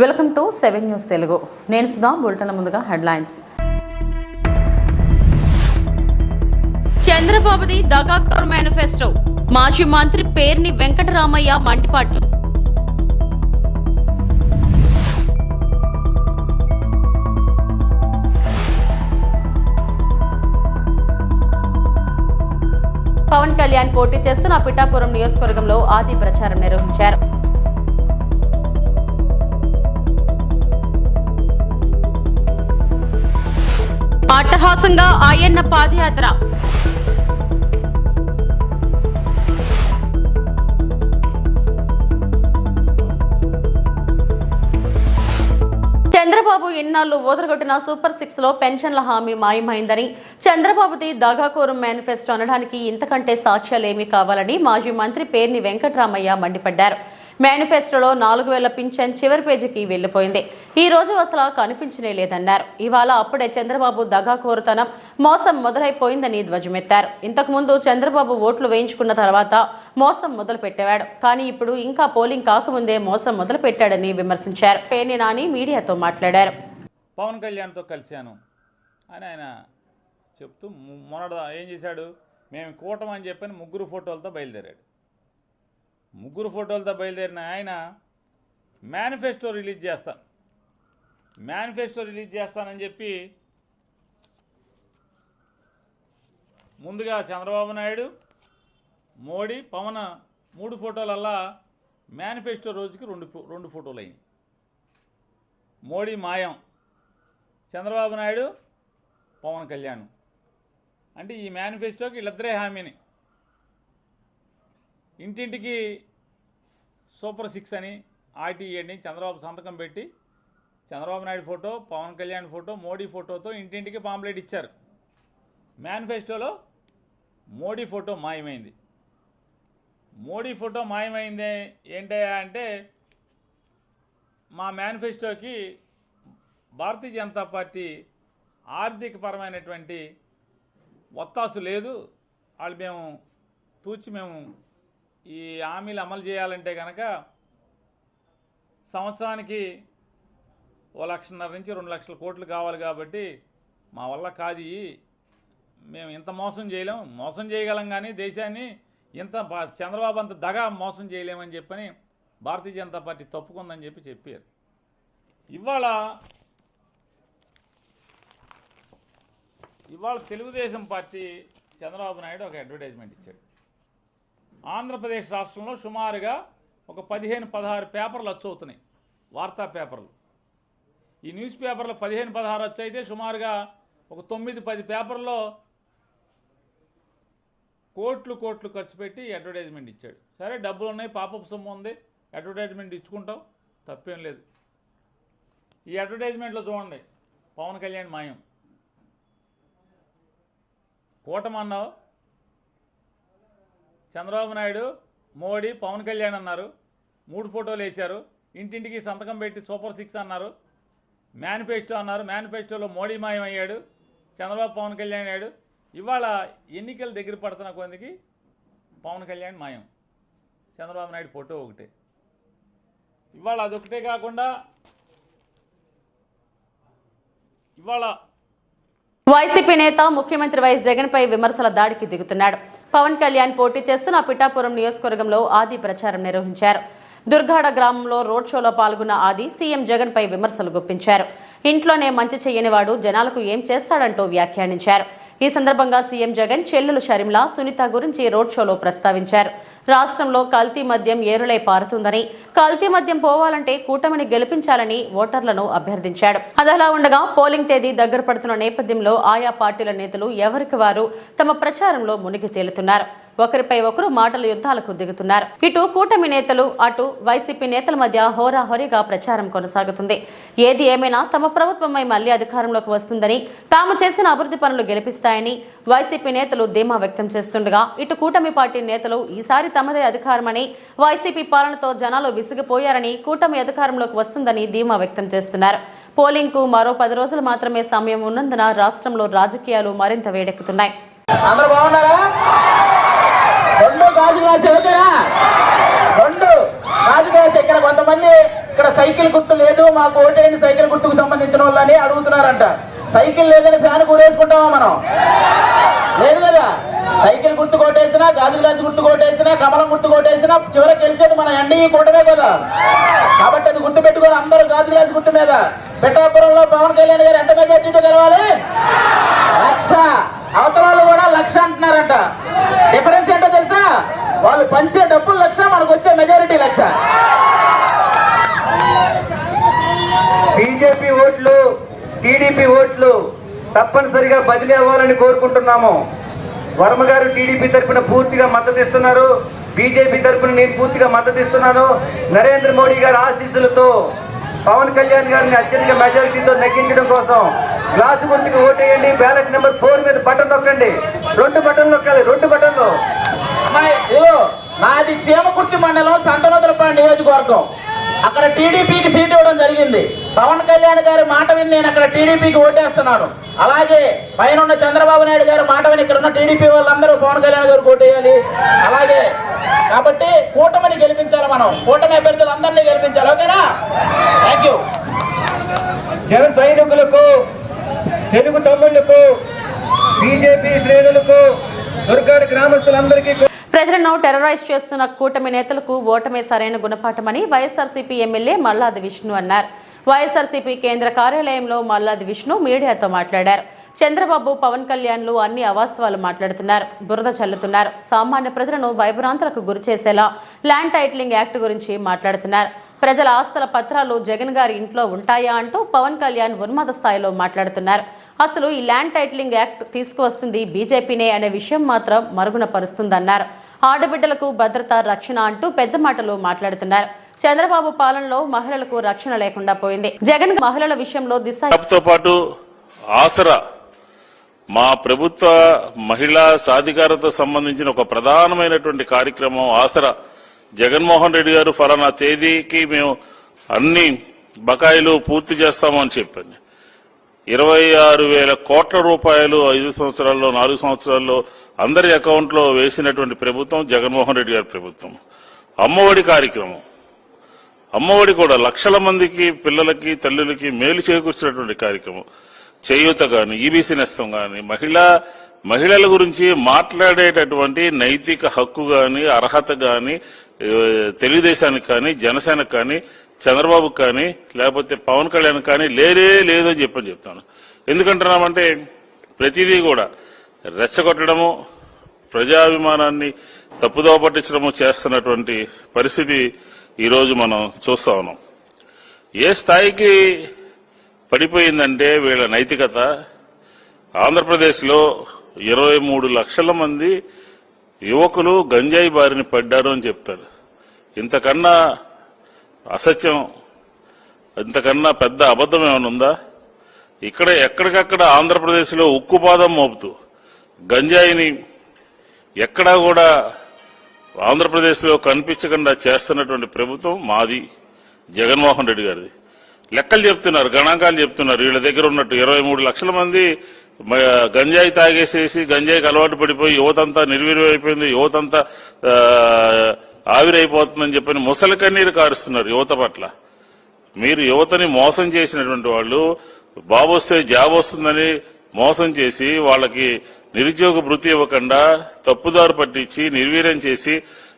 Welcome to seven news Telugu. నేను Sudha bulletin ముందుగా headlines. చంద్రబాబుది దగాకోర్ మేనిఫెస్టో. మాజీ మంత్రి పేర్ని వెంకటరామయ్య మంటిపాటి పవన్ కళ్యాణ్ పోటీ చేస్తున్న పిఠాపురం నియోజకవర్గంలో ఆది ప్రచారం నిర్వహించారు. అట్టహాసంగా ఆయన్న పాదయాత్ర. చంద్రబాబు ఇన్నాళ్ళు ఊదరగొట్టిన సూపర్ సిక్స్లో పెన్షన్ల హామీ మాయమైందని చంద్రబాబుది దాగాకోరు మేనిఫెస్టో అనడానికి ఇంతకంటే సాక్ష్యాలేమీ కావాలని మాజీ మంత్రి పేర్ని వెంకట్రామయ్య మండిపడ్డారు. మేనిఫెస్టోలో నాలుగు వేల పింఛన్ చివరి పేజీకి వెళ్ళిపోయింది ఈ రోజు అసలు కనిపించనే లేదన్నారు. ఇవాళ అప్పుడే చంద్రబాబు దగాకోరుతనం మోసం మొదలైపోయిందని ధ్వజమెత్తారు. ఇంతకుముందు చంద్రబాబు ఓట్లు వేయించుకున్న తర్వాత మోసం మొదలు పెట్టేవాడు కానీ ఇప్పుడు ఇంకా పోలింగ్ కాకముందే మోసం మొదలు పెట్టాడని విమర్శించారు. పేర్ని నాని మీడియాతో మాట్లాడారు. పవన్ కళ్యాణ్తో కలిశాను అని ఆయన చెప్తూ ము- ఏం చేశాడు? మేము కూటం అని చెప్పని ముగ్గురు ఫోటోలతో బయలుదేరాడు. ముగ్గురు ఫోటోలతో బయలుదేరిన ఆయన మేనిఫెస్టో రిలీజ్ చేస్తాను. మేనిఫెస్టో రిలీజ్ చేస్తానని చెప్పి ముందుగా చంద్రబాబు నాయుడు మోడీ పవన్ మూడు ఫోటోలల్లా మేనిఫెస్టో రోజుకి రెండు ఫో- రెండు ఫోటోలు అయినాయి మోడీ మాయం చంద్రబాబు నాయుడు పవన్ కళ్యాణ్. అంటే ఈ మేనిఫెస్టోకి వీళ్ళిద్దరే హామీని. ఇంటింటికి సూపర్ సిక్స్ అని ఆర్టీఈ అని చంద్రబాబు సంతకం పెట్టి చంద్రబాబు నాయుడు ఫోటో పవన్ కళ్యాణ్ ఫోటో మోడీ ఫోటోతో ఇంటింటికి పాంప్లెట్ ఇచ్చారు. మేనిఫెస్టోలో మోడీ ఫోటో మాయమైంది. మోడీ ఫోటో మాయమైంది ఏంటయ్యా అంటే మా మేనిఫెస్టోకి భారతీయ జనతా పార్టీ ఆర్థికపరమైనటువంటి ఒత్తాసు లేదు. వాళ్ళు మేము తూచి మేము ఈ హామీలు అమలు చేయాలంటే కనుక సంవత్సరానికి ఓ లక్షన్నర నుంచి రెండు లక్షల కోట్లు కావాలి కాబట్టి మా వల్ల కాదు మేము ఇంత మోసం చేయలేం. మోసం చేయగలం కానీ దేశాన్ని ఇంత చంద్రబాబు అంత దగా మోసం చేయలేమని చెప్పని భారతీయ జనతా పార్టీ తప్పుకుందని చెప్పి చెప్పారు. ఇవాళ ఇవాళ తెలుగుదేశం పార్టీ చంద్రబాబు నాయుడు ఒక అడ్వర్టైజ్మెంట్ ఇచ్చాడు. ఆంధ్రప్రదేశ్ రాష్ట్రంలో సుమారుగా ఒక పదిహేను పదహారు పేపర్లు వచ్చవుతున్నాయి వార్తా పేపర్లు. ఈ న్యూస్ పేపర్లో పదిహేను పదహారు వచ్చైతే సుమారుగా ఒక తొమ్మిది పది పేపర్లో కోట్లు కోట్లు ఖర్చు పెట్టి అడ్వర్టైజ్మెంట్ ఇచ్చాడు. సరే డబ్బులు ఉన్నాయి పాపపు సొమ్ము ఉంది అడ్వర్టైజ్మెంట్ ఇచ్చుకుంటాం తప్పేం లేదు. ఈ అడ్వర్టైజ్మెంట్లో చూడండి పవన్ కళ్యాణ్ మాయం. కూటమన్నావు? చంద్రబాబు నాయుడు మోడీ పవన్ కళ్యాణ్ అన్నారు మూడు ఫోటోలు వేశారు ఇంటింటికి సంతకం పెట్టి సూపర్ సిక్స్ అన్నారు మేనిఫెస్టో అన్నారు. మేనిఫెస్టోలో మోడీ మాయం అయ్యాడు చంద్రబాబు పవన్ కళ్యాణ్ అయ్యాడు. ఇవాళ ఎన్నికలు దగ్గర పడుతున్న కొందికి పవన్ కళ్యాణ్ మాయం. చంద్రబాబు నాయుడు ఫోటో ఒకటే. ఇవాళ అదొకటే కాకుండా ఇవాళ వైసీపీ నేత ముఖ్యమంత్రి వైఎస్ జగన్పై విమర్శల దాడికి దిగుతున్నాడు. పవన్ కళ్యాణ్ పోటీ చేస్తున్న పిఠాపురం నియోజకవర్గంలో ఆది ప్రచారం నిర్వహించారు. దుర్గాడ గ్రామంలో రోడ్ షోలో పాల్గొన్న ఆది సీఎం జగన్ పై విమర్శలు గుప్పించారు. ఇంట్లోనే మంచి చేయనివాడు జనాలకు ఏం చేస్తాడంటూ వ్యాఖ్యానించారు. ఈ సందర్భంగా సీఎం జగన్ చెల్లెలు షర్మిల సునీత గురించి రోడ్ షోలో ప్రస్తావించారు. రాష్ట్రంలో కల్తీ మద్యం ఏరులై పారుతుందని కల్తీ మద్యం పోవాలంటే కూటమిని గెలిపించాలని ఓటర్లను అభ్యర్థించాడు. అదలా ఉండగా పోలింగ్ తేదీ దగ్గర పడుతున్న నేపథ్యంలో ఆయా పార్టీల నేతలు ఎవరికి వారు తమ ప్రచారంలో మునిగి తేలుతున్నారు. ఒకరిపై ఒకరు మాటల యుద్ధాలకు దిగుతున్నారు. ఇటు కూటమి నేతలు అటు వైసీపీ నేతల మధ్య హోరాహోరీగా ప్రచారం కొనసాగుతుంది. ఏది ఏమైనా తమ ప్రభుత్వమై మళ్ళీ అధికారంలోకి వస్తుందని తాము చేసిన అభివృద్ధి పనులు గెలిపిస్తాయని వైసీపీ నేతలు ధీమా వ్యక్తం చేస్తుండగా ఇటు కూటమి పార్టీ నేతలు ఈసారి తమదే అధికారమని వైసీపీ పాలనతో జనాలు విసిగిపోయారని కూటమి అధికారంలోకి వస్తుందని ధీమా వ్యక్తం చేస్తున్నారు. పోలింగ్కు మరో పది రోజులు మాత్రమే సమయం ఉన్నందున రాష్ట్రంలో రాజకీయాలు మరింత వేడెక్కుతున్నాయి. అందరూ బాగున్నారా? రెండు గాజు గ్లాస్ ఓకేనా? రెండు గాజు గ్లాస్ ఇక్కడ కొంతమంది ఇక్కడ సైకిల్ గుర్తు లేదు మాకు ఓటేయండి సైకిల్ గుర్తుకు సంబంధించిన వాళ్ళని అడుగుతున్నారంట. సైకిల్ లేదని ఫ్యాన్ కూరేసుకుంటామా మనం? లేదు కదా? సైకిల్ గుర్తు కొట్టేసినా గాజు గ్లాసు గుర్తు కొట్టేసినా కమలం గుర్తు కొట్టేసినా చివరికి గెలిచేది మన ఎన్డీఈ కూటమే కదా. కాబట్టి అది గుర్తు పెట్టుకొని అందరూ గాజు గ్లాసు గుర్తు మీద. పిఠాపురంలో పవన్ కళ్యాణ్ గారు ఎంత మెజార్టీతో గెలవాలి? లక్ష. అవతల కూడా లక్ష అంటున్నారంట. డిఫరెన్స్ ఏంటో తెలుసా? వాళ్ళు పంచే డబ్బులు లక్ష మనకు వచ్చే మెజారిటీ లక్ష. బీజేపీ ఓట్లు టీడీపీ ఓట్లు తప్పనిసరిగా బదిలీ అవ్వాలని కోరుకుంటున్నాము. వర్మ గారు టీడీపీ తరఫున పూర్తిగా మద్దతు ఇస్తున్నారు. బీజేపీ తరఫున నేను పూర్తిగా మద్దతు ఇస్తున్నాను. నరేంద్ర మోడీ గారి ఆశీస్సులతో పవన్ కళ్యాణ్ గారిని అత్యధిక మెజారిటీతో నెగ్గించడం కోసం గ్లాసు గుర్తుకు ఓటేయండి. బ్యాలెట్ నెంబర్ ఫోర్ మీద బటన్ నొక్కండి. రెండు బటన్ నొక్కాలి. రెండు బటన్లు నాది చీమకుర్తి మండలం సంతనోదలపాడు నియోజకవర్గం. అక్కడ టీడీపీకి సీట్ ఇవ్వడం జరిగింది. పవన్ కళ్యాణ్ గారి మాట విని నేను అక్కడ టీడీపీకి ఓటేస్తున్నాను. అలాగే పైన ఉన్న చంద్రబాబు నాయుడు గారి మాట విని ఇక్కడ ఉన్న టీడీపీ వాళ్ళందరూ పవన్ కళ్యాణ్ గారికి ఓటేయాలి అలాగే కాబట్టి కూటమిని గెలిపించాలి మనం. కూటమి అభ్యర్థులు అందరినీ గెలిపించాలి. ఓకేనా? థ్యాంక్ యూ జన సైనికులకు తెలుగు తమ్ముళ్ళకు బీజేపీ శ్రేణులకు దుర్గాడి గ్రామస్తులందరికీ ప్రజలను టెర్రరైజ్ చేస్తున్న కూటమి నేతలకు ఓటమే సరైన గుణపాఠమని వైఎస్ఆర్సీపీ ఎమ్మెల్యే మల్లాది విష్ణు అన్నారు. వైఎస్ఆర్సీపీ కేంద్ర కార్యాలయంలో మల్లాది విష్ణు మీడియాతో మాట్లాడారు. చంద్రబాబు పవన్ కళ్యాణ్లు అన్ని అవాస్తవాలు మాట్లాడుతున్నారు. బురద చల్లుతున్నారు. సామాన్య ప్రజలను భయభ్రాంతులకు గురి చేసేలా ల్యాండ్ టైటిలింగ్ యాక్ట్ గురించి మాట్లాడుతున్నారు. ప్రజల ఆస్తుల పత్రాలు జగన్ గారి ఇంట్లో ఉంటాయా అంటూ పవన్ కళ్యాణ్ ఉన్మాద స్థాయిలో మాట్లాడుతున్నారు. అసలు ఈ ల్యాండ్ టైటిలింగ్ యాక్ట్ తీసుకువస్తుంది బీజేపీనే అనే విషయం మాత్రం మరుగున పరుస్తుందన్నారు. ఆడబిడ్డలకు భద్రత రక్షణ అంటూ పెద్ద మాటలు మాట్లాడుతున్నారు. చంద్రబాబు పాలనలో మహిళలకు రక్షణ లేకుండా పోయింది. జగన్ మహిళల విషయంలో దిశ తో పాటు ఆసరా. మా ప్రభుత్వ మహిళా సాధికారత సంబంధించిన ఒక ప్రధానమైనటువంటి కార్యక్రమం ఆసరా. జగన్మోహన్ రెడ్డి గారు ఫలానా తేదీకి మేము అన్ని బకాయిలు పూర్తి చేస్తామని చెప్పండి ఇరవై ఆరు వేల కోట్ల రూపాయలు ఐదు సంవత్సరాల్లో నాలుగు సంవత్సరాల్లో అందరి అకౌంట్లో వేసినటువంటి ప్రభుత్వం జగన్మోహన్ రెడ్డి గారి ప్రభుత్వం. అమ్మఒడి కార్యక్రమం. అమ్మఒడి కూడా లక్షల మందికి పిల్లలకి తల్లులకి మేలు చేకూర్చినటువంటి కార్యక్రమం. చేయూత గాని ఈబీసీ నేస్తం గాని మహిళా మహిళల గురించి మాట్లాడేటటువంటి నైతిక హక్కు గాని అర్హత గాని తెలుగుదేశానికి కానీ జనసేనకు కానీ చంద్రబాబు కానీ లేకపోతే పవన్ కళ్యాణ్ కానీ లేదే లేదు అని చెప్పని చెప్తాను. ఎందుకంటున్నామంటే ప్రతిదీ కూడా రెచ్చగొట్టడము ప్రజాభిమానాన్ని తప్పుదోవ పట్టించడము చేస్తున్నటువంటి పరిస్థితి ఈరోజు మనం చూస్తా ఉన్నాం. ఏ స్థాయికి పడిపోయిందంటే వీళ్ళ నైతికత? ఆంధ్రప్రదేశ్లో ఇరవై మూడు లక్షల మంది యువకులు గంజాయి బారిన పడ్డారు అని చెప్తారు. ఇంతకన్నా అసత్యం ఇంతకన్నా పెద్ద అబద్ధం ఏమైనా ఉందా? ఇక్కడ ఎక్కడికక్కడ ఆంధ్రప్రదేశ్లో ఉక్కుపాదం మోపుతూ గంజాయిని ఎక్కడా కూడా ఆంధ్రప్రదేశ్లో కనిపించకుండా చేస్తున్నటువంటి ప్రభుత్వం మాది జగన్మోహన్ రెడ్డి గారిది. లెక్కలు చెప్తున్నారు గణాంకాలు చెప్తున్నారు. వీళ్ళ దగ్గర ఉన్నట్టు ఇరవై మూడు లక్షల మంది గంజాయి తాగేసేసి గంజాయికి అలవాటు పడిపోయి యువతంతా నిర్వీర్యమైపోయింది యువతంతా ఆవిరైపోతుందని చెప్పని ముసలి కన్నీరు కారుస్తున్నారు యువత పట్ల. మీరు యువతని మోసం చేసినటువంటి వాళ్ళు బాబు వస్తే జాబ్ వస్తుందని మోసం చేసి వాళ్ళకి నిరుద్యోగ భృతి ఇవ్వకుండా తప్పుదారు పట్టించి నిర్వీర్యం చేసి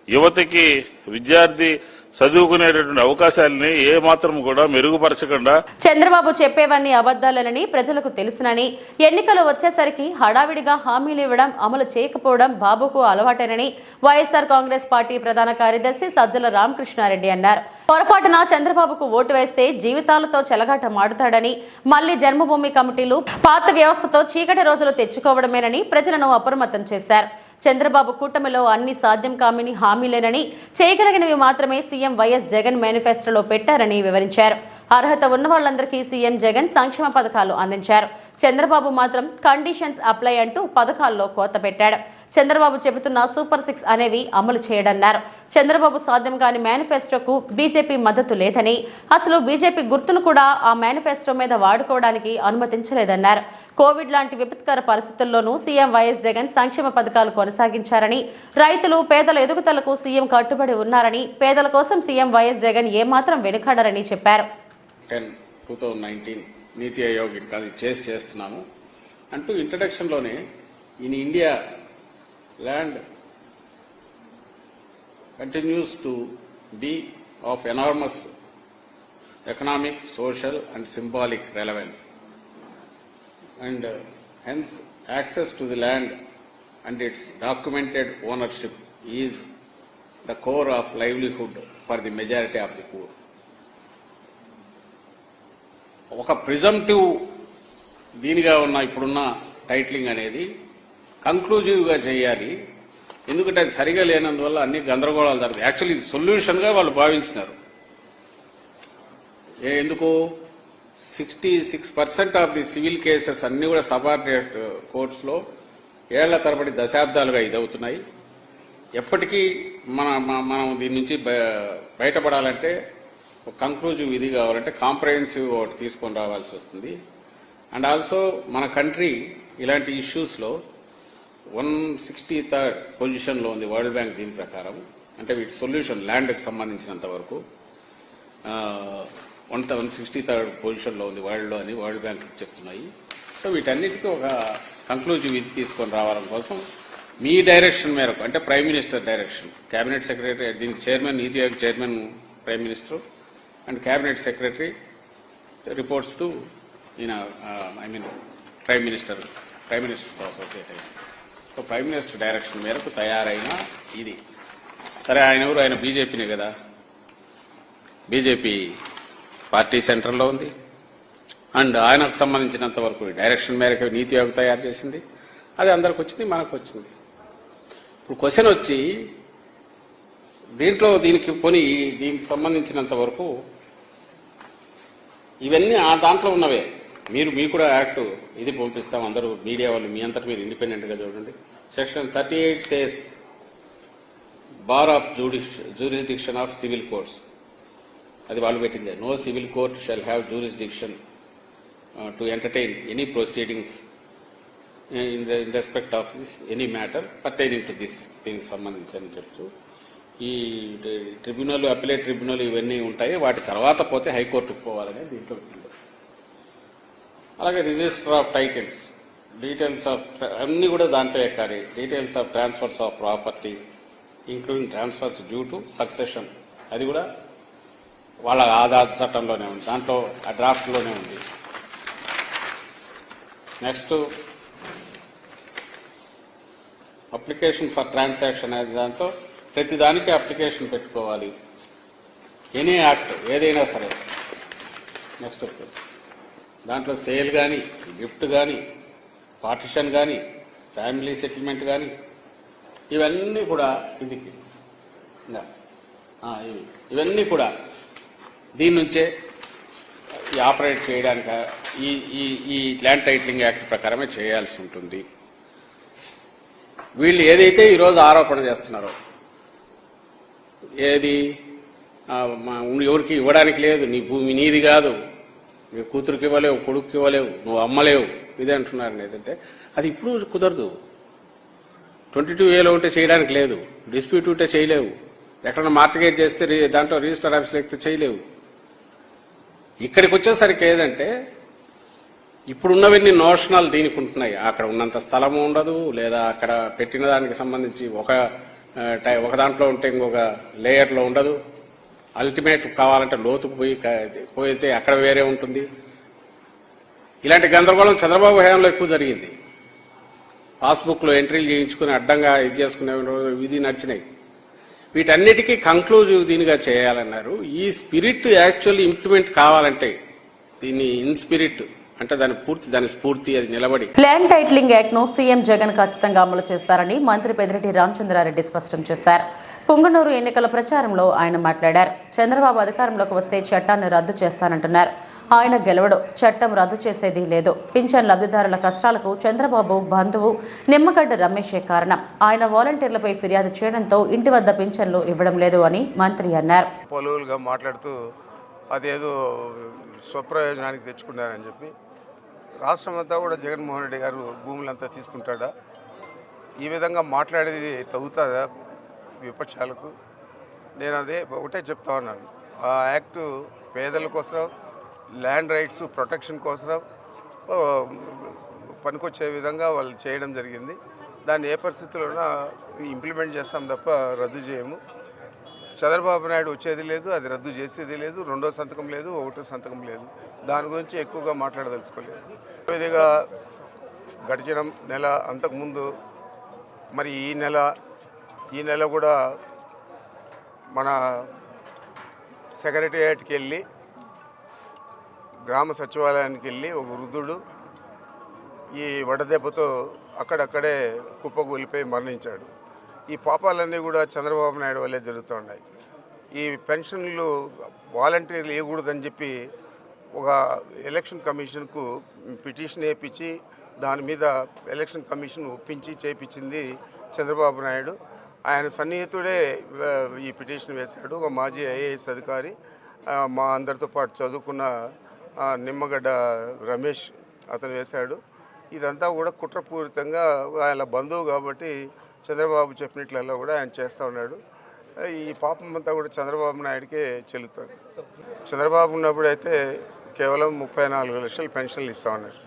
యువతకి విద్యార్థి చదువుకునేటటువంటి అవకాశాలని ఏ మాత్రం కూడా మెరుగుపరచకుండా చంద్రబాబు చెప్పేవన్నీ అబద్దాలనని ప్రజలకు తెలుసునని ఎన్నికలు వచ్చేసరికి హడావిడిగా హామీలు ఇవ్వడం అమలు చేయకపోవడం బాబుకు అలవాటేనని వైఎస్ఆర్ కాంగ్రెస్ పార్టీ ప్రధాన కార్యదర్శి సజ్జల రామకృష్ణారెడ్డి అన్నారు. పొరపాటున చంద్రబాబుకు ఓటు వేస్తే జీవితాలతో చెలగాట మాడుతాడని మళ్ళీ జన్మభూమి కమిటీలు పాత వ్యవస్థతో చీకటి రోజులు తెచ్చుకోవడమేనని ప్రజలను అప్రమత్తం చేశారు. చంద్రబాబు కూటమిలో అన్ని సాధ్యం కామిని హామీలేనని చేయగలిగినవి మాత్రమే సీఎం వైఎస్ జగన్ మేనిఫెస్టోలో పెట్టారని వివరించారు. అర్హత ఉన్న వాళ్ళందరికీ సీఎం జగన్ సంక్షేమ పథకాలు అందించారు. చంద్రబాబు మాత్రం కండిషన్స్ అప్లై అంటూ పథకాల్లో కోత పెట్టాడు. చంద్రబాబు చెబుతున్న సూపర్ సిక్స్ అనేవి అమలు చేయడన్నారు. చంద్రబాబు సాధ్యం కాని మేనిఫెస్టోకు బీజేపీ మద్దతు లేదని అసలు బీజేపీ గుర్తును కూడా ఆ మేనిఫెస్టో మీద వాడుకోవడానికి అనుమతించలేదన్నారు. కోవిడ్ లాంటి విపత్కర పరిస్థితుల్లోనూ సీఎం వైఎస్ జగన్ సంక్షేమ పథకాలు కొనసాగించారని రైతులు పేదల ఎదుగుదలకు సీఎం కట్టుబడి ఉన్నారని పేదల కోసం సీఎం వైఎస్ జగన్ ఏమాత్రం వెనుకాడరని చెప్పారు. టెన్ టూ నైన్టీన్ నీతి ఆయోగ్ చేసి చేస్తున్నాము. అంటూ ఇంట్రడక్షన్లోనే in India land continues to be of enormous economic social and symbolic and hence access to the land and its documented ownership is the core of livelihood for the majority of the poor ఒక ప్రిజంటివ్ దీనిగా ఉన్న ఇప్పుడున్న titling అనేది కంక్లూజివ్గా చేయాలి. ఎందుకంటే అది సరిగా లేనందువల్ల అన్ని గందరగోళాలు జరుగుతాయి. యాక్చువల్లీ ఇది సొల్యూషన్గా వాళ్ళు భావించినారు. ఏ ఎందుకు? Sixty six percent of the civil cases అన్ని కూడా సబార్డినేట్ కోర్ట్స్లో ఏళ్ళ తరబడి దశాబ్దాలుగా ఇదవుతున్నాయి. ఎప్పటికీ మన మన- మనం దీని నుంచి బయటపడాలంటే ఒక కంక్లూజివ్ ఇది కావాలంటే కాంప్రహెన్సివ్ ఒకటి తీసుకొని రావాల్సి వస్తుంది. అండ్ ఆల్సో మన కంట్రీ ఇలాంటి ఇష్యూస్లో వన్ సిక్స్టీ థర్డ్ పొజిషన్లో ఉంది వరల్డ్ బ్యాంక్ దీని ప్రకారం. అంటే వీటి సొల్యూషన్ ల్యాండ్కి సంబంధించినంత వరకు. వన్ థౌసండ్ సిక్స్టీ థర్డ్ పొజిషన్లో ఉంది వరల్డ్లో అని వరల్డ్ బ్యాంక్ చెప్తున్నాయి. సో వీటన్నిటికీ ఒక కంక్లూజివ్ ఇది తీసుకొని రావడం కోసం మీ డైరెక్షన్ మేరకు అంటే prime minister direction cabinet secretary దీనికి chairman NITI Aayog chairman prime minister and cabinet secretary reports to ఈయన I mean prime minister prime మినిస్టర్తో associate అయ్యింది సో ప్రైమ్ మినిస్టర్ డైరెక్షన్ మేరకు తయారైన ఇది. సరే ఆయన ఎవరు? ఆయన బీజేపీనే కదా? బీజేపీ పార్టీ సెంటర్లో ఉంది. అండ్ ఆయనకు సంబంధించినంత వరకు డైరెక్షన్ మేరకు నీతి ఆయోగ్ తయారు చేసింది. అది అందరికి వచ్చింది మనకు వచ్చింది. ఇప్పుడు క్వశ్చన్ వచ్చి దీంట్లో దీనికి కొని దీనికి సంబంధించినంత వరకు ఇవన్నీ ఆ దాంట్లో ఉన్నవే. మీరు మీ కూడా యాక్ట్ ఇది పంపిస్తాం అందరూ మీడియా వాళ్ళు మీ అంతటి మీరు ఇండిపెండెంట్గా చూడండి. Section thirty eight says bar of jurisdiction of civil courts అది వాళ్ళు పెట్టింది. No civil court shall have jurisdiction to entertain any proceedings in the in respect of this any matter pertaining to this దీనికి సంబంధించి అని చెప్తూ ఈ tribunal appellate tribunal ఇవన్నీ ఉంటాయి. వాటి తర్వాత పోతే హైకోర్టుకు పోవాలనే దీంట్లో అలాగే register of titles details of అన్నీ కూడా దాంట్లో ఎక్కాలి. Details of transfers of property including transfers due to succession అది కూడా వాళ్ళ ఆధార్ చట్టంలోనే ఉంది దాంట్లో ఆ డ్రాఫ్ట్లోనే ఉంది. నెక్స్ట్ అప్లికేషన్ ఫర్ ట్రాన్సాక్షన్ అనే దాంతో ప్రతి దానికి అప్లికేషన్ పెట్టుకోవాలి. ఎనీ యాక్ట్ ఏదైనా సరే. నెక్స్ట్ దాంట్లో సేల్ కానీ గిఫ్ట్ కానీ పార్టిషన్ కానీ ఫ్యామిలీ సెటిల్మెంట్ కానీ ఇవన్నీ కూడా ఇదికి. ఇవన్నీ కూడా దీని నుంచే ఈ ఆపరేట్ చేయడానికి ఈ ఈ ఈ ల్యాండ్ టైటిలింగ్ యాక్ట్ ప్రకారమే చేయాల్సి ఉంటుంది. వీళ్ళు ఏదైతే ఈరోజు ఆరోపణ చేస్తున్నారో ఏది ఎవరికి ఇవ్వడానికి లేదు నీ భూమి నీది కాదు నీ కూతురికి ఇవ్వలేవు కొడుకు ఇవ్వలేవు నువ్వు అమ్మలేవు ఇదే అంటున్నారు ఏదంటే అది ఇప్పుడు కుదరదు. ట్వంటీ టూ ఏలో ఉంటే చేయడానికి లేదు డిస్ప్యూట్ ఉంటే చేయలేవు ఎక్కడన్నా మార్టిగేజ్ చేస్తే దాంట్లో రిజిస్టర్ ఆఫీస్లో ఎక్కితే చేయలేవు. ఇక్కడికి వచ్చేసరికి ఏదంటే ఇప్పుడున్నవన్నీ నోషనల్ దీనికి ఉంటున్నాయి అక్కడ ఉన్నంత స్థలము ఉండదు లేదా అక్కడ పెట్టిన దానికి సంబంధించి ఒక టై- ఒక దాంట్లో ఉంటే ఇంకొక లేయర్లో ఉండదు. అల్టిమేట్ కావాలంటే లోతుకు పోయి పోయితే అక్కడ వేరే ఉంటుంది. ఇలాంటి గందరగోళం చంద్రబాబు హయాంలో ఎక్కువ జరిగింది. పాస్బుక్లో ఎంట్రీలు చేయించుకుని అడ్డంగా ఇది చేసుకునే ఇది నడిచినాయి. వీటన్నిటికీ కంక్లూజివ్ దీనిగా చేయాలన్నారు. ఈ స్పిరిట్ యాక్చువల్లీ ఇంప్లిమెంట్ కావాలంటే దీన్ని ఇన్ స్పిరిట్ అంటే దాని పూర్తి దాని స్ఫూర్తి అది నిలబడి. ల్యాండ్ టైటిలింగ్ యాక్ట్ను సీఎం జగన్ ఖచ్చితంగా అమలు చేస్తారని మంత్రి పెద్దిరెడ్డి రామచంద్రారెడ్డి స్పష్టం చేశారు. పుంగనూరు ఎన్నికల ప్రచారంలో ఆయన మాట్లాడారు. చంద్రబాబు అధికారంలోకి వస్తే చట్టాన్ని రద్దు చేస్తానంటున్నారు. ఆయన గెలవడు. చట్టం రద్దు చేసేది లేదు. పింఛన్ లబ్ధిదారుల కష్టాలకు చంద్రబాబు బంధువు నిమ్మగడ్డ రమేషే కారణం. ఆయన వాలంటీర్లపై ఫిర్యాదు చేయడంతో ఇంటి వద్ద పింఛన్లు ఇవ్వడం లేదు అని మంత్రి అన్నారు. మాట్లాడుతూ అదేదో స్వప్రయోజనానికి తెచ్చుకున్నారని చెప్పి రాష్ట్రం అంతా కూడా జగన్మోహన్ రెడ్డి గారు భూములంతా తీసుకుంటాడా? ఈ విధంగా మాట్లాడేది తగ్గుతుందా విపక్షాలకు? నేను అదే ఒకటే చెప్తా ఉన్నాను. ఆ యాక్టు పేదల కోసం ల్యాండ్ రైట్స్ ప్రొటెక్షన్ కోసం పనికొచ్చే విధంగా వాళ్ళు చేయడం జరిగింది. దాన్ని ఏ పరిస్థితుల్లోనా ఇంప్లిమెంట్ చేస్తాం తప్ప రద్దు చేయము. చంద్రబాబు నాయుడు వచ్చేది లేదు అది రద్దు చేసేది లేదు రెండో సంతకం లేదు ఒకటో సంతకం లేదు. దాని గురించి ఎక్కువగా మాట్లాడదలుచుకోలేదు. ఇదిగా గడిచిన నెల అంతకుముందు మరి ఈ నెల ఈ నెల కూడా మన సెక్రటేరియట్కి వెళ్ళి గ్రామ సచివాలయానికి వెళ్ళి ఒక వృద్ధుడు ఈ వడదెబ్బతో అక్కడక్కడే కుప్పకూలిపోయి మరణించాడు. ఈ పాపాలన్నీ కూడా చంద్రబాబు నాయుడు వల్లే జరుగుతున్నాయి. ఈ పెన్షన్లు వాలంటీర్లు ఇవ్వకూడదని చెప్పి ఒక ఎలక్షన్ కమిషన్కు పిటిషన్ వేయించి దాని మీద ఎలక్షన్ కమిషన్ ఒప్పించి చేయించింది చంద్రబాబు నాయుడు. ఆయన సన్నిహితుడే ఈ పిటిషన్ వేశాడు. ఒక మాజీ ఐఏఎస్ అధికారి మా అందరితో పాటు చదువుకున్న నిమ్మగడ్డ రమేష్ అతను వేశాడు. ఇదంతా కూడా కుట్రపూరితంగా ఆయన బంధువు కాబట్టి చంద్రబాబు చెప్పినట్లలో కూడా ఆయన చేస్తూ ఉన్నాడు. ఈ పాపం అంతా కూడా చంద్రబాబు నాయుడికే చెల్లుతుంది. చంద్రబాబు ఉన్నప్పుడు అయితే కేవలం ముప్పై నాలుగు లక్షల పెన్షన్లు ఇస్తూ ఉన్నారు.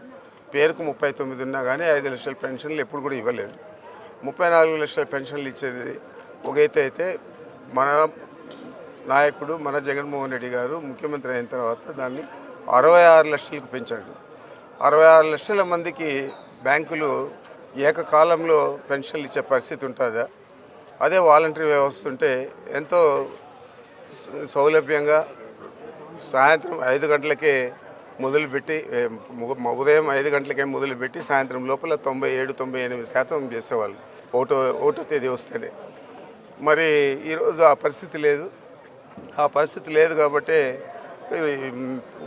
పేరుకు ముప్పై తొమ్మిది ఉన్నా కానీ ఐదు లక్షల పెన్షన్లు ఎప్పుడు కూడా ఇవ్వలేదు. ముప్పై నాలుగు లక్షల పెన్షన్లు ఇచ్చేది ఒక అయితే మన నాయకుడు మన జగన్మోహన్ రెడ్డి గారు ముఖ్యమంత్రి అయిన తర్వాత దాన్ని అరవై ఆరు లక్షలకు పెంచాడు. అరవై ఆరు లక్షల మందికి బ్యాంకులు ఏకకాలంలో పెన్షన్లు ఇచ్చే పరిస్థితి ఉంటుందా? అదే వాలంటరీ వ్యవస్థ ఉంటే ఎంతో సౌలభ్యంగా సాయంత్రం ఐదు గంటలకే మొదలుపెట్టి ఉదయం ఐదు గంటలకే మొదలుపెట్టి సాయంత్రం లోపల తొంభై ఏడు తొంభై ఎనిమిది శాతం చేసేవాళ్ళు ఒకటో ఒకటో తేదీ వస్తేనే. మరి ఈరోజు ఆ పరిస్థితి లేదు. ఆ పరిస్థితి లేదు కాబట్టి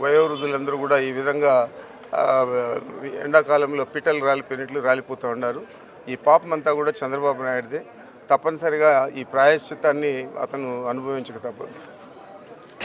వయోవృద్ధులందరూ కూడా ఈ విధంగా ఎండాకాలంలో పిట్టలు రాలిపోయినట్లు రాలిపోతూ ఉన్నారు. ఈ పాపం అంతా కూడా చంద్రబాబు నాయుడుదే. తప్పనిసరిగా ఈ ప్రాయశ్చిత్తాన్ని అతను అనుభవించక తప్పదు.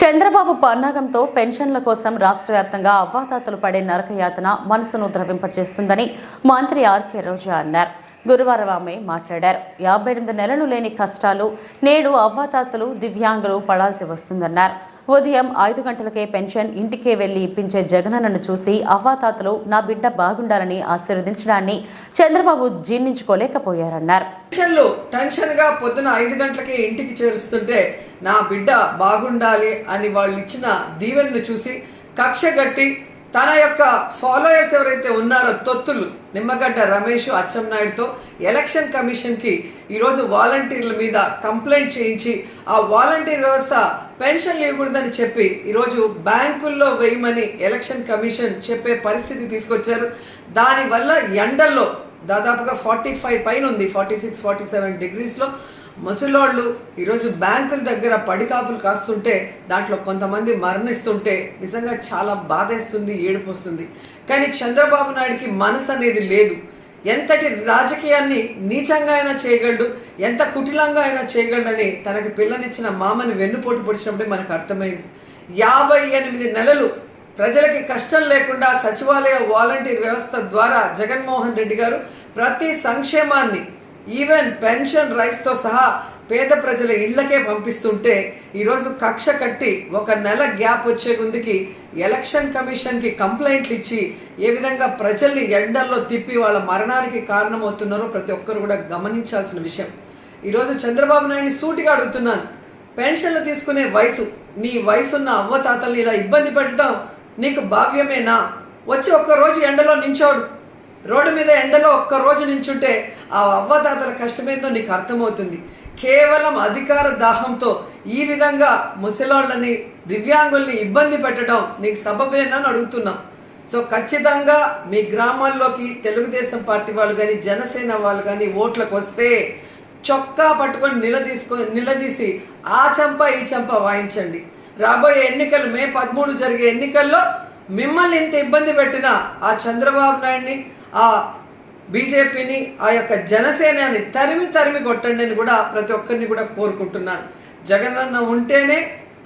చంద్రబాబు పన్నాగంతో పెన్షన్ల కోసం రాష్ట్ర వ్యాప్తంగా అవ్వాతాతలు పడే నరకయాతన మనసును ద్రవింపచేస్తుందని మంత్రి ఆర్కే రోజా అన్నారు. గురువారం ఆమె మాట్లాడారు. యాభై ఎనిమిది నెలలు లేని కష్టాలు నేడు అవ్వాతాతలు దివ్యాంగులు పడాల్సి వస్తుందన్నారు. ఉదయం ఐదు గంటలకే పెన్షన్ ఇంటికే వెళ్ళి ఇప్పించే జగనన్నను చూసి అవ్వాతాతలు నా బిడ్డ బాగుండాలని ఆశీర్వదించడాన్ని చంద్రబాబు జీర్ణించుకోలేకపోయారన్నారు. టెన్షన్లు టెన్షన్గా పొద్దున ఐదు గంటలకే ఇంటికి చేరుస్తుంటే నా బిడ్డ బాగుండాలి అని వాళ్ళు ఇచ్చిన దీవెనను చూసి కక్ష గట్టి తన యొక్క ఫాలోయర్స్ ఎవరైతే ఉన్నారో తొత్తులు నిమ్మగడ్డ రమేష్ అచ్చెన్నాయుడుతో ఎలక్షన్ కమిషన్కి ఈరోజు వాలంటీర్ల మీద కంప్లైంట్ చేయించి ఆ వాలంటీర్ వ్యవస్థ పెన్షన్లు ఇవ్వకూడదని చెప్పి ఈరోజు బ్యాంకుల్లో వేయమని ఎలక్షన్ కమిషన్ చెప్పే పరిస్థితి తీసుకొచ్చారు. దానివల్ల ఎండల్లో దాదాపుగా ఫార్టీ ఫైవ్ పైన ఉంది ఫార్టీ సిక్స్ ఫార్టీ సెవెన్ డిగ్రీస్లో. ముసలోళ్ళు ఈరోజు బ్యాంకుల దగ్గర పడికాపులు కాస్తుంటే దాంట్లో కొంతమంది మరణిస్తుంటే నిజంగా చాలా బాధేస్తుంది ఏడిపోస్తుంది. కానీ చంద్రబాబు నాయుడికి మనసు అనేది లేదు. ఎంతటి రాజకీయాన్ని నీచంగా అయినా చేయగలడు ఎంత కుటిలంగా అయినా చేయగలడని తనకి పిల్లనిచ్చిన మామని వెన్నుపోటు పొడిచినప్పుడే మనకు అర్థమైంది. యాభై ఎనిమిది నెలలు ప్రజలకి కష్టం లేకుండా సచివాలయ వాలంటీర్ వ్యవస్థ ద్వారా జగన్మోహన్ రెడ్డి గారు ప్రతి సంక్షేమాన్ని ఈవెన్ పెన్షన్ రైస్తో సహా పేద ప్రజల ఇళ్ళకే పంపిస్తుంటే ఈరోజు కక్ష కట్టి ఒక నెల గ్యాప్ వచ్చే గుందికి ఎలక్షన్ కమిషన్కి కంప్లైంట్లు ఇచ్చి ఏ విధంగా ప్రజల్ని ఎండల్లో తిప్పి వాళ్ళ మరణానికి కారణమవుతున్నారో ప్రతి ఒక్కరు కూడా గమనించాల్సిన విషయం. ఈరోజు చంద్రబాబు నాయుడిని సూటిగా అడుగుతున్నాను. పెన్షన్లు తీసుకునే వయసు నీ వయసున్న అవ్వ తాతల్ని ఇలా ఇబ్బంది పెట్టడం నీకు భావ్యమేనా? వచ్చి ఒక్క రోజు ఎండలో నించోడు. రోడ్డు మీద ఎండలో ఒక్క రోజు నించుంటే ఆ అవ్వదాతల కష్టమేందో నీకు అర్థమవుతుంది. కేవలం అధికార దాహంతో ఈ విధంగా ముసలాళ్ళని దివ్యాంగుల్ని ఇబ్బంది పెట్టడం నీకు సబబేనని అడుగుతున్నాం. సో ఖచ్చితంగా మీ గ్రామాల్లోకి తెలుగుదేశం పార్టీ వాళ్ళు కానీ జనసేన వాళ్ళు కానీ ఓట్లకు వస్తే చొక్కా పట్టుకొని నిలదీసుకో నిలదీసి ఆ చంప ఈ చంప వాయించండి. రాబోయే ఎన్నికలు మే పదమూడు జరిగే ఎన్నికల్లో మిమ్మల్ని ఇంత ఇబ్బంది పెట్టిన ఆ చంద్రబాబు నాయుడిని ఆ బీజేపీని ఆ యొక్క జనసేనని తరిమి తరిమి కొట్టండి అని కూడా ప్రతి ఒక్కరిని కూడా కోరుకుంటున్నాను. జగనన్న ఉంటేనే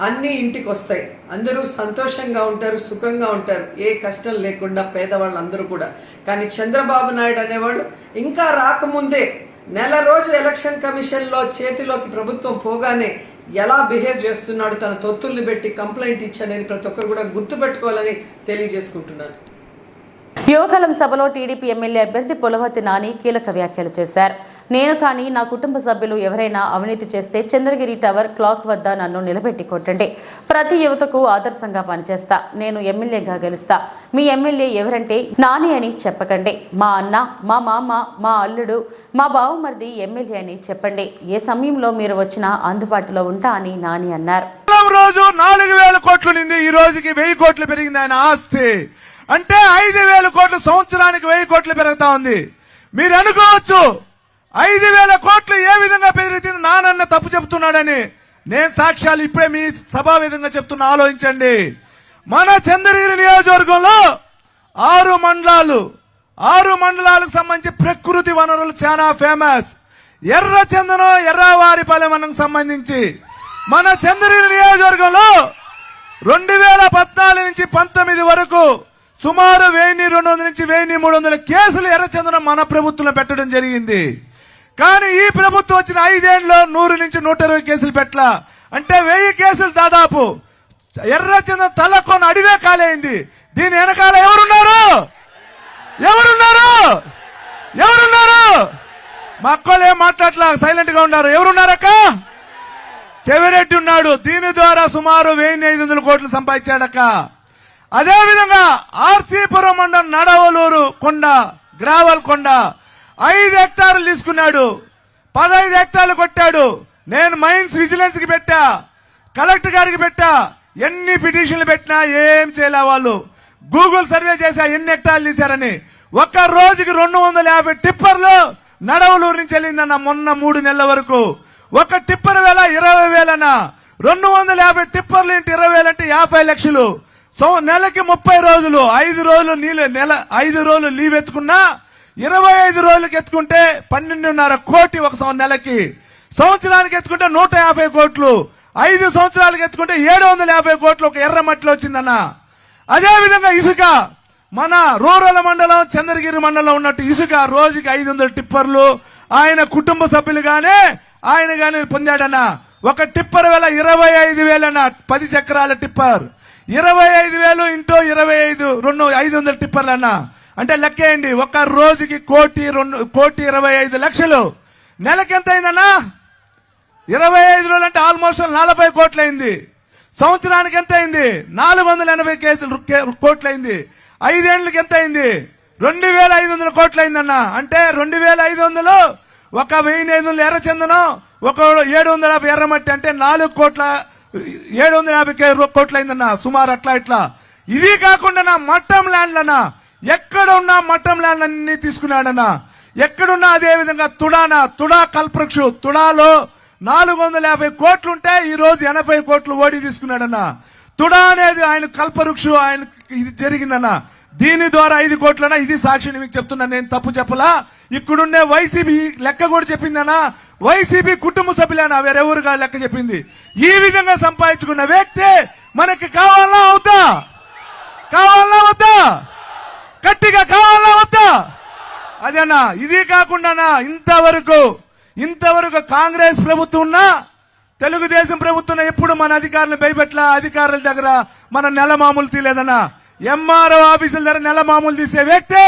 అన్నీ ఇంటికి వస్తాయి అందరూ సంతోషంగా ఉంటారు సుఖంగా ఉంటారు. ఏ కష్టం లేకుండా పేదవాళ్ళందరూ కూడా. కానీ చంద్రబాబు నాయుడు అనేవాడు ఇంకా రాకముందే నెల రోజు ఎలక్షన్ కమిషన్లో చేతిలోకి ప్రభుత్వం పోగానే ఎలా బిహేవ్ చేస్తున్నాడు తన తొత్తుల్ని పెట్టి కంప్లైంట్ ఇచ్చనేది ప్రతి ఒక్కరు కూడా గుర్తుపెట్టుకోవాలని తెలియజేసుకుంటున్నాను. యువకాలం సభలో టీడీపీ ఎమ్మెల్యే అభ్యర్థి పులవతి నాని కీలక వ్యాఖ్యలు చేశారు. నేను కానీ నా కుటుంబ సభ్యులు ఎవరైనా అవినీతి చేస్తే చంద్రగిరి టవర్ క్లాక్ వద్ద నన్ను నిలబెట్టి కొట్టండి. ప్రతి యువతకు ఆదర్శంగా పనిచేస్తా. నేను ఎమ్మెల్యేగా గెలుస్తా. మీ ఎమ్మెల్యే ఎవరంటే నాని అని చెప్పకండి. మా అన్న మా మామ మా అల్లుడు మా బావమరిది ఎమ్మెల్యే అని చెప్పండి. ఏ సమయంలో మీరు వచ్చినా అందుబాటులో ఉంటా అని నాని అన్నారు. రోజు నాలుగు వేల కోట్లు నింది ఈ రోజుకి వెయ్యి కోట్లు పెరిగింది ఆయన ఆస్తి. అంటే ఐదు వేల కోట్లు సంవత్సరానికి వెయ్యి కోట్లు పెరుగుతా ఉంది. మీరు అనుకోవచ్చు ఐదు వేల కోట్లు ఏ విధంగా పెరిగితే నానన్న తప్పు చెబుతున్నాడని నేను సాక్ష్యాలు ఇప్పుడే మీ సభా విధంగా చెప్తున్నా ఆలోచించండి. మన చంద్రగిరి నియోజకవర్గంలో ఆరు మండలాలు ఆరు మండలాలకు సంబంధించి ప్రకృతి వనరులు చాలా ఫేమస్ ఎర్ర చందనం ఎర్రవారిపాలెం సంబంధించి. మన చంద్రగిరి నియోజకవర్గంలో రెండు వేల పద్నాలుగు నుంచి పంతొమ్మిది వరకు సుమారు వెయ్యి రెండు వందల నుంచి వెయ్యి మూడు వందల కేసులు ఎర్రచందనం మన ప్రభుత్వంలో పెట్టడం జరిగింది. కానీ ఈ ప్రభుత్వం వచ్చిన ఐదేళ్ళలో నూరు నుంచి నూట ఇరవై కేసులు పెట్టల. అంటే వెయ్యి కేసులు దాదాపు ఎర్రచందనం తలకొని అడివే కాలేయింది దీని వెనకాల ఎవరున్నారు? ఎవరున్నారు? ఎవరున్నారు? మా అక్కలు ఏం మాట్లాడలా సైలెంట్గా ఉన్నారు ఎవరున్నారక్క చెవిరెడ్డి ఉన్నాడు. దీని ద్వారా సుమారు వెయ్యి ఐదు వందల కోట్లు సంపాదించాడక్క. అదే విధంగా ఆర్సీపురం మండలం నడవలూరు కొండ గ్రావల్ కొండ ఐదు హెక్టార్లు తీసుకున్నాడు. పదహైదు హెక్టార్లు కొట్టాడు. నేను మైన్స్ విజిలెన్స్కి పెట్టా కలెక్టర్ గారికి పెట్టా ఎన్ని పిటిషన్లు పెట్టినా ఏం చేయలే వాళ్ళు. గూగుల్ సర్వే చేశా ఎన్ని హెక్టార్లు తీశారని. ఒక్క రోజుకి రెండు వందల యాభై టిప్పర్లు నడవలూరు నుంచి వెళ్ళిందన్న మొన్న మూడు నెలల వరకు. ఒక టిప్పర్ వేల ఇరవై వేలన్న. రెండు వందల యాభై టిప్పర్లు ఇంటి ఇరవై వేలంటే యాభై లక్షలు. నెలకి ముప్పై రోజులు ఐదు రోజులు నీళ్ళు నెల ఐదు రోజులు లీవ్ ఎత్తుకున్నా ఇరవై ఐదు రోజులకి ఎత్తుకుంటే పన్నెండున్నర కోటి ఒక సంవత్సరం నెలకి. సంవత్సరానికి ఎత్తుకుంటే నూట యాభై కోట్లు. ఐదు సంవత్సరాలకు ఎత్తుకుంటే ఏడు వందల యాభై కోట్లు ఒక ఎర్ర మట్టిలో వచ్చిందన్న. అదే విధంగా ఇసుక. మన రూరల్ మండలం చంద్రగిరి మండలం ఉన్నట్టు ఇసుక రోజుకి ఐదు వందల టిప్పర్లు. ఆయన కుటుంబ సభ్యులుగానే ఆయన గాని పొందాడన్న. ఒక టిప్పర్ వేల ఇరవై ఐదు వేలన్న పది చక్రాల టిప్పర్. ఇరవై ఐదు వేలు ఇంటూ ఇరవై ఐదు రెండు ఐదు వందల టిప్పర్లు అన్న అంటే లెక్కేయండి ఒక రోజుకి కోటి రెండు కోటి ఇరవై ఐదు లక్షలు. నెలకి ఎంత అయిందన్నా ఇరవై ఐదు రోజులు అంటే ఆల్మోస్ట్ నలభై కోట్లు అయింది సంవత్సరానికి ఎంత అయింది నాలుగు వందల ఎనభై కేసులు కే- కోట్లు అయింది ఐదేళ్ళకి ఎంత అయింది రెండు వేల ఐదు వందల కోట్లు అయిందన్న అంటే రెండు వేల ఐదు వందలు ఒక వెయ్యి ఐదు వందల ఎర్రచందనం ఒక ఏడు వందల యాభై ఎర్రమట్టి అంటే నాలుగు కోట్ల ఏడు వందల యాభై కోట్లయిందన్న సుమారు అట్లా ఇట్లా. ఇది కాకుండా నా మట్టం ల్యాండ్లన్నా ఎక్కడున్న మట్టం ల్యాండ్ అన్ని తీసుకున్నాడన్నా. ఎక్కడున్నా అదే విధంగా తుడాన తుడా కల్పృక్షు తుడాలో నాలుగు వందల యాభై కోట్లుంటే ఈ రోజు ఎనభై కోట్లు ఓడి తీసుకున్నాడన్న. తుడా అనేది ఆయన కల్పవృక్షు ఆయన ఇది జరిగిందన్నా. దీని ద్వారా ఐదు కోట్లనా? ఇది సాక్షిని మీకు చెప్తున్నా నేను తప్పు చెప్పలా? ఇక్కడుండే వైసీపీ లెక్క కూడా చెప్పిందన్నా వైసీపీ కుటుంబ సభ్యులేనా వేరెవరుగా లెక్క చెప్పింది. ఈ విధంగా సంపాదించుకున్న వ్యక్తి మనకి కావాలా అవుతా కావాలా వద్దా? గట్టిగా కావాలా వద్దా? అదేనా? ఇది కాకుండానా? ఇంతవరకు ఇంతవరకు కాంగ్రెస్ ప్రభుత్వం ఉన్నా తెలుగుదేశం ప్రభుత్వం ఎప్పుడు మన అధికారులు భయపెట్ల అధికారుల దగ్గర మన నెల మామూలు తీలేదన్నా ఎంఆర్ఓ ఆఫీసుల ధర నెల మామూలు తీసే వ్యక్తి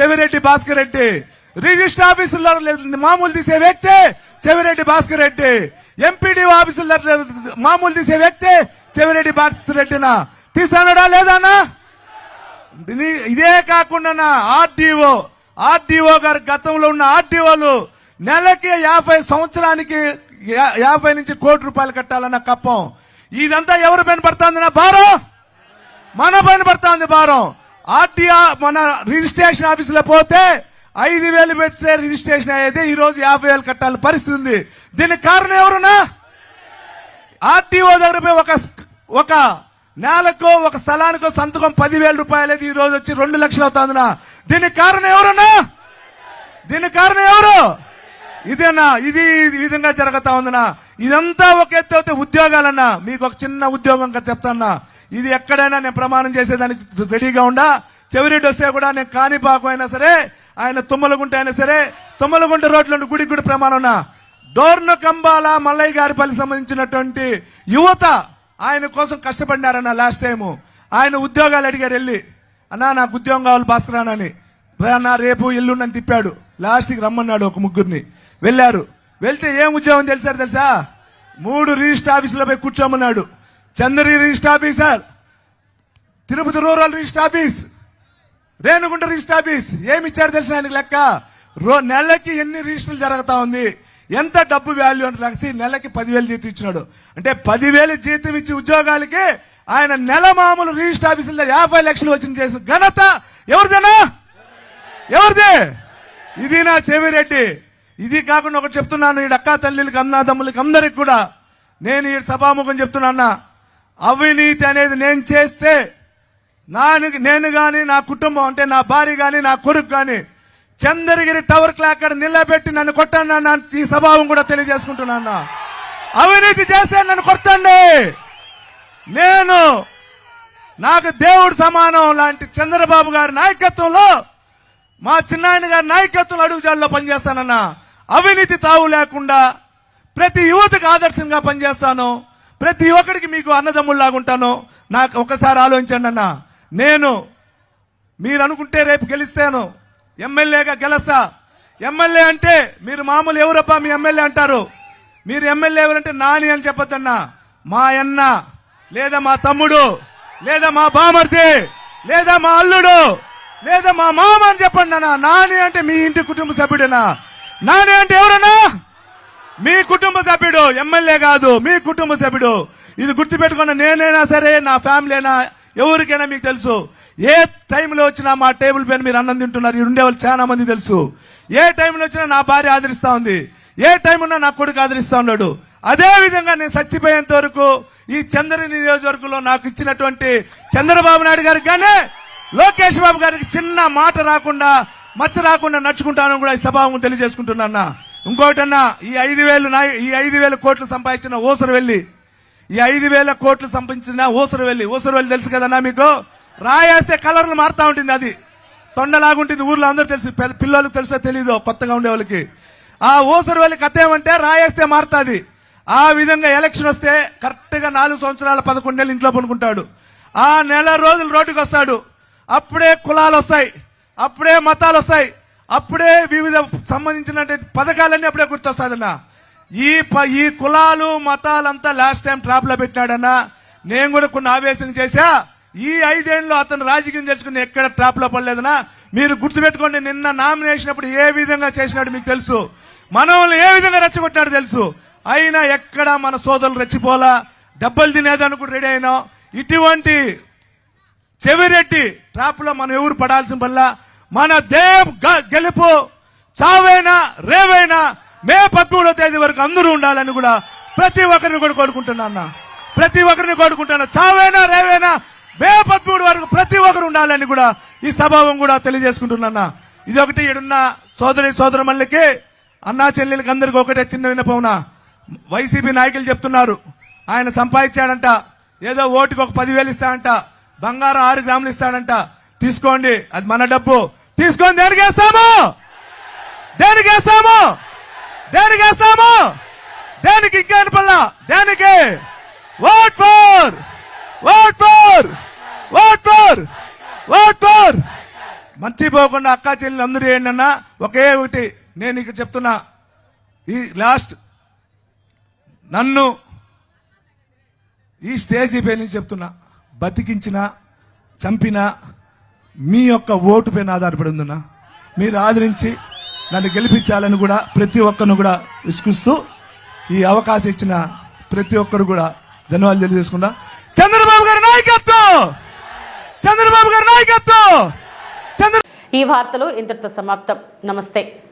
చెవిరెడ్డి భాస్కర్ రెడ్డి. రిజిస్టర్ ఆఫీసుల ధర మామూలు తీసే వ్యక్తి చెవిరెడ్డి భాస్కర్ రెడ్డి. ఎంపీడీఓ ఆఫీసుల ధర మామూలు తీసే వ్యక్తి చెవిరెడ్డి భాస్కర్ రెడ్డినా? తీసానడా లేదన్నా? ఇదే కాకుండా ఆర్డీఓ. ఆర్డీఓ గారు గతంలో ఉన్న ఆర్డీఓలు నెలకి యాభై సంవత్సరానికి యా- యాభై నుంచి కోటి రూపాయలు కట్టాలన్న కప్పం. ఇదంతా ఎవరు పైన పడుతుంది నా భారం మన పైన పడుతుంది భారం. ఆర్టీఆర్ మన రిజిస్ట్రేషన్ ఆఫీసులో పోతే ఐదు వేలు పెడితే రిజిస్ట్రేషన్ అయ్యేది ఈ రోజు యాభై వేలు కట్టాలి పరిస్థితి ఉంది. దీనికి కారణం ఎవరునా ఆర్టీఓ దగ్గర ఒక ఒక నేలకు ఒక స్థలానికో సంతకం పదివేల రూపాయలు ఈ రోజు వచ్చి రెండు లక్షలు అవుతుందినా. దీనికి కారణం ఎవరున్నా? దీనికి కారణం ఎవరు? ఇదేనా? ఇది ఈ విధంగా జరుగుతా ఉందనా. ఇదంతా ఒక ఎత్తు అయితే ఉద్యోగాలన్నా. మీకు ఒక చిన్న ఉద్యోగం చెప్తాన్నా. ఇది ఎక్కడైనా నేను ప్రమాణం చేసేదానికి రెడీగా ఉండా? చెవిరెడ్డి వస్తే కూడా నేను కాణిపాకు అయినా సరే ఆయన తుమ్మలగుంట అయినా సరే తుమ్మలగుంట రోడ్లో గుడికి కూడా ప్రమాణం ఉన్నా. డోర్న కంబాల మల్లయ్య గారిపల్లి సంబంధించినటువంటి యువత ఆయన కోసం కష్టపడినారన్న లాస్ట్ టైము ఆయన ఉద్యోగాలు అడిగారు వెళ్ళి. అన్నా నాకు ఉద్యోగం కావాలి భాస్కర్ అని. అన్న రేపు ఎల్లుండని తిప్పాడు. లాస్ట్కి రమ్మన్నాడు ఒక ముగ్గురిని. వెళ్ళారు. వెళ్తే ఏం ఉద్యోగం తెలిసారు తెలుసా? మూడు రిజిస్టర్ ఆఫీసులో పోయి కూర్చోమన్నాడు. Chandri register officer. Tirupati rural register office. Renigunta register office. ఏమి ఇచ్చారు తెలిసిన ఆయనకు లెక్క? రో నెలకి ఎన్ని రిజిస్టర్లు జరుగుతా ఉంది? ఎంత డబ్బు వాల్యూ అని రాసి నెలకి పదివేలు జీతం ఇచ్చినాడు. అంటే పదివేలు జీతం ఇచ్చి ఉద్యోగాలకి ఆయన నెల మామూలు రిజిస్టర్ ఆఫీసులో యాభై లక్షలు వచ్చిన చేసిన ఘనత ఎవరిదేనా ఎవరిదే? ఇది నా చెవిరెడ్డి. ఇది కాకుండా ఒకటి చెప్తున్నాను. ఈ అక్కా తల్లికి అన్నాదమ్ములకి అందరికి కూడా. నేను ఈ సభాముఖం చెప్తున్నా అవినీతి అనేది నేను చేస్తే నాను నేను కానీ నా కుటుంబం అంటే నా భార్య కానీ నా కొడుకు కానీ చంద్రగిరి టవర్ క్లాక్ అక్కడ నిలబెట్టి నన్ను కొట్టండి అన్న ఈ స్వభావం కూడా తెలియజేసుకుంటున్నా అవినీతి చేస్తే నన్ను కొట్టండి. నేను నాకు దేవుడు సమానం లాంటి చంద్రబాబు గారి నాయకత్వంలో మా చిన్నాయన గారి నాయకత్వంలో అడుగుజాల్లో పనిచేస్తానన్నా. అవినీతి తావు లేకుండా ప్రతి యువతకు ఆదర్శంగా పనిచేస్తాను. ప్రతి ఒక్కడికి మీకు అన్నదమ్ముల్లాగుంటాను నాకు ఒకసారి ఆలోచించండి అన్న. నేను మీరు అనుకుంటే రేపు గెలిస్తాను. ఎమ్మెల్యేగా గెలుస్తా. ఎమ్మెల్యే అంటే మీరు మామూలు ఎవరబ్బా మీ ఎమ్మెల్యే అంటారు? మీరు ఎమ్మెల్యే ఎవరంటే నాని అని చెప్పొద్దన్నా. మా అన్న లేదా మా తమ్ముడు లేదా మా బామర్ది లేదా మా అల్లుడు లేదా మా మామ అని చెప్పండి అన్న. నాని అంటే మీ ఇంటి కుటుంబ సభ్యుడేనా? నాని అంటే ఎవరన్నా? మీ కుటుంబ సభ్యుడు ఎమ్మెల్యే కాదు మీ కుటుంబ సభ్యుడు. ఇది గుర్తుపెట్టుకున్న నేనైనా సరే నా ఫ్యామిలీ అయినా ఎవరికైనా మీకు తెలుసు. ఏ టైంలో వచ్చినా మా టేబుల్ పైన మీరు అన్నం తింటున్నారు ఈ ఉండేవాళ్ళు చాలా మంది తెలుసు. ఏ టైంలో వచ్చినా నా భార్య ఆదరిస్తా ఉంది. ఏ టైం ఉన్నా నా కొడుకు ఆదరిస్తా ఉన్నాడు. అదే విధంగా నేను చచ్చిపోయేంత వరకు ఈ చంద్ర నియోజకవర్గంలో నాకు ఇచ్చినటువంటి చంద్రబాబు నాయుడు గారికి కానీ లోకేష్ బాబు గారికి చిన్న మాట రాకుండా మచ్చ రాకుండా నడుచుకుంటానని కూడా ఈ సభావం తెలియజేసుకుంటున్నా ఇంకోటన్నా ఈ ఐదు వేలు ఈ ఐదు వేల కోట్లు సంపాదించిన ఓసరు వెళ్ళి ఈ ఐదు వేల కోట్లు సంపాదించిన ఓసరు వెళ్ళి ఓసరు వెళ్ళి తెలుసు కదన్నా మీకు? రాయేస్తే కలర్లు మారుతా ఉంటుంది అది. తొండలాగుంటుంది ఊర్లో అందరూ తెలుసు పిల్లలకు తెలుసో తెలీదు కొత్తగా ఉండే వాళ్ళకి. ఆ ఊసరు వెళ్ళి కథ ఏమంటే రాయేస్తే మారుతుంది. ఆ విధంగా ఎలక్షన్ వస్తే కరెక్ట్గా నాలుగు సంవత్సరాల పదకొండు నెలలు ఇంట్లో పనుకుంటాడు. ఆ నెల రోజులు రోడ్డుకు వస్తాడు అప్పుడే కులాలు వస్తాయి. అప్పుడే మతాలు వస్తాయి. అప్పుడే వివిధ సంబంధించిన పథకాలన్నీ అప్పుడే గుర్తొస్తాదన్నా. ఈ ప- ఈ కులాలు మతాలంతా లాస్ట్ టైం ట్రాప్లో పెట్టినాడన్నా. నేను కూడా కొన్ని ఆవేశం చేశా. ఈ ఐదేళ్ళు అతను రాజకీయం తెలుసుకుని ఎక్కడ ట్రాప్లో పడలేదనా మీరు గుర్తుపెట్టుకోండి నిన్న నామినేషన్ అప్పుడు ఏ విధంగా చేసినాడు మీకు తెలుసు. మనల్ని ఏ విధంగా రెచ్చగొట్టాడు తెలుసు. అయినా ఎక్కడ మన సోదరులు రెచ్చిపోలా. దెబ్బలు తినేదానికి కూడా రెడీ అయినాం. ఇటువంటి చెవిరెట్టి ట్రాప్లో మనం ఎవరు పడాల్సిన వల్ల మన దేవ్ గ- గెలుపు చావైనా రేవైనా మే పదమూడో తేదీ వరకు అందరూ ఉండాలని కూడా ప్రతి ఒక్కరిని కూడా కోరుకుంటున్నా అన్న. ప్రతి ఒక్కరిని కోరుకుంటున్నా. చావైనా రేవైనా మే పదమూడు వరకు ప్రతి ఒక్కరు ఉండాలని కూడా ఈ స్వభావం కూడా తెలియజేసుకుంటున్నా ఇది ఒకటి ఇడున్న సోదరి సోదరమల్లికి అన్నా చెల్లెలకి అందరికి ఒకటే చిన్న వినపవునా వైసీపీ నాయకులు చెప్తున్నారు. ఆయన సంపాదించాడంట. ఏదో ఓటుకు ఒక పదివేలు ఇస్తాడంట. బంగారం ఆరు గ్రాములు ఇస్తాడంట. తీసుకోండి. అది మన డబ్బు. తీసుకొని దేనికి వేస్తాము? దేనికి వేస్తాము? దేనికి వేస్తాము? దేనికి ఇంకా పల్లా దేనికి? What for what for what for what for మర్చిపోకుండా అక్కా చెల్లెలు అందరూ ఏంటన్నా ఒకే ఒకటి నేను ఇక్కడ చెప్తున్నా. ఈ లాస్ట్ నన్ను ఈ స్టేజీ పై నుంచి చెప్తున్నా. బతికించిన చంపిన మీ యొక్క ఓటు పైన ఆధారపడి ఉందన్నా. మీరు ఆదరించి నన్ను గెలిపించాలని కూడా ప్రతి ఒక్కరిని కూడా విసుకుస్తూ ఈ అవకాశం ఇచ్చిన ప్రతి ఒక్కరు కూడా ధన్యవాదాలు తెలియజేసుకుంటా. చంద్రబాబు గారి నాయకత్వం! చంద్రబాబు గారి నాయకత్వం! చంద్ర ఈ వార్తలు ఇంతటితో సమాప్తం. నమస్తే.